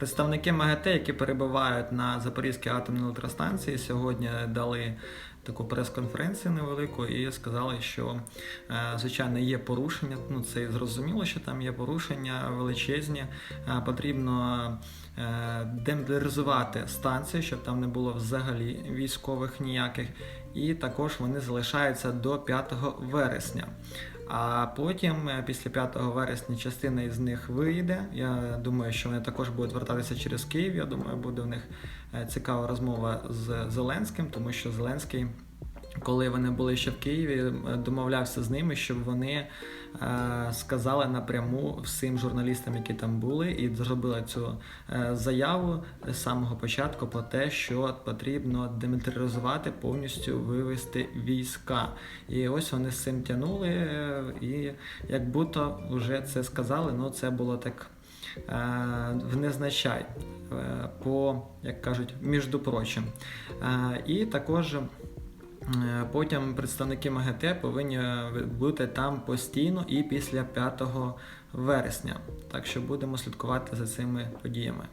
Представники МАГАТЕ, які перебувають на Запорізькій атомній електростанції, сьогодні дали таку прес-конференцію невелику і сказали, що е, звичайно є порушення. Ну це зрозуміло, що там є порушення величезні. Е, Потрібно е, станцію, щоб там не було взагалі військових ніяких. І також вони залишаються до 5 вересня. А потім, е, після 5 вересня, частина із них вийде. Я думаю, що вони також будуть вертатися через Київ. Я думаю, буде в них е, цікава розмова з Зеленським, тому що Зеленський. Коли вони були ще в Києві, домовлявся з ними, щоб вони е, сказали напряму всім журналістам, які там були, і зробили цю е, заяву з самого початку про те, що потрібно демілітаризувати, повністю вивести війська. І ось вони з цим тянули, е, і як будто вже це сказали, ну це було так. В незначай, по, як кажуть, між прочим. І також Потім представники МГТ повинні бути там постійно і після 5 вересня. Так що будемо слідкувати за цими подіями.